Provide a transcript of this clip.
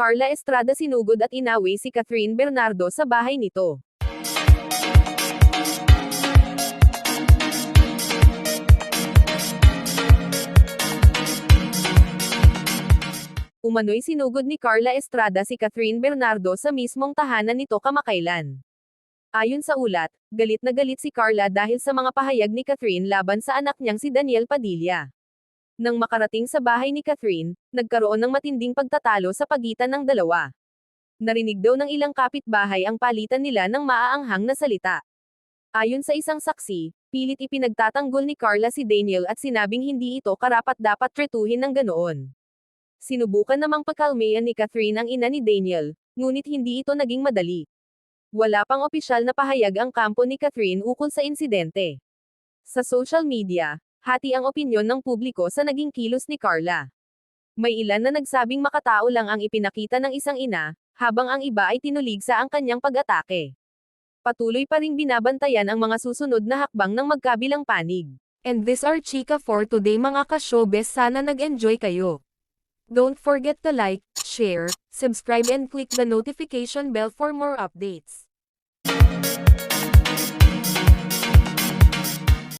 Carla Estrada sinugod at inaway si Catherine Bernardo sa bahay nito. Umano'y sinugod ni Carla Estrada si Catherine Bernardo sa mismong tahanan nito kamakailan. Ayon sa ulat, galit na galit si Carla dahil sa mga pahayag ni Catherine laban sa anak niyang si Daniel Padilla. Nang makarating sa bahay ni Catherine, nagkaroon ng matinding pagtatalo sa pagitan ng dalawa. Narinig daw ng ilang kapitbahay ang palitan nila ng maaanghang na salita. Ayon sa isang saksi, pilit ipinagtatanggol ni Carla si Daniel at sinabing hindi ito karapat-dapat tretuhin ng ganoon. Sinubukan namang pakalmayan ni Catherine ang ina ni Daniel, ngunit hindi ito naging madali. Wala pang opisyal na pahayag ang kampo ni Catherine ukol sa insidente. Sa social media, hati ang opinyon ng publiko sa naging kilos ni Carla. May ilan na nagsabing makatao lang ang ipinakita ng isang ina, habang ang iba ay tinuligsa ang kanyang pag-atake. Patuloy pa ring binabantayan ang mga susunod na hakbang ng magkabilang panig. And this are Chika for today mga ka-showbiz sana nag-enjoy kayo. Don't forget to like, share, subscribe and click the notification bell for more updates.